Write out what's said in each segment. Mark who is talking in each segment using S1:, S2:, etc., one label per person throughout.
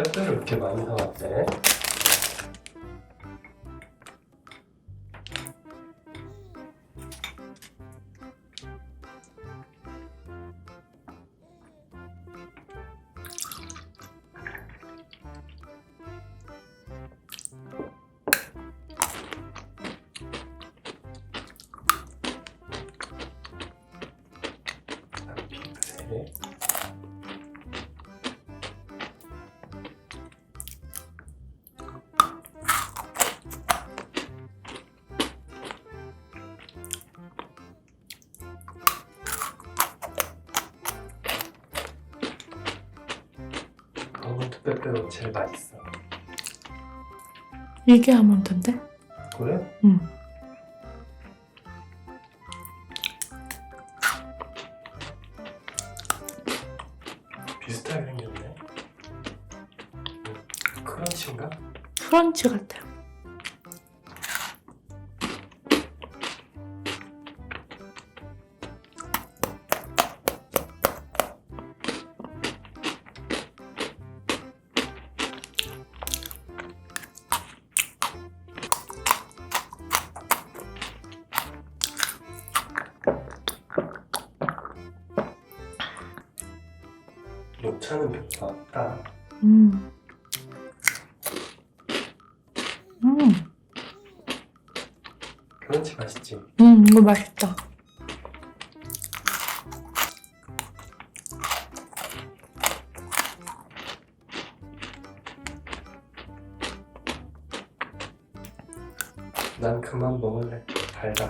S1: 뭐 빼빼로 이렇게 많이 사왔대? 빼빼로 제일 맛있어
S2: 이게 아몬드인데?
S1: 그래?
S2: 응.
S1: 비슷하게 생겼네 음, 크런치인가?
S2: 크런치 같아.
S1: 녹차는 없다
S2: 음. 음.
S1: 크런치 맛있지?
S2: 음, 이거 맛있다.
S1: 난 그만 먹을래 달다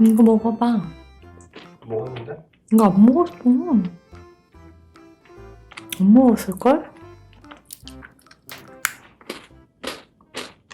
S2: 이거 먹어봐.
S1: 먹었는데?
S2: 이거 안 먹었어. 안 먹었을걸?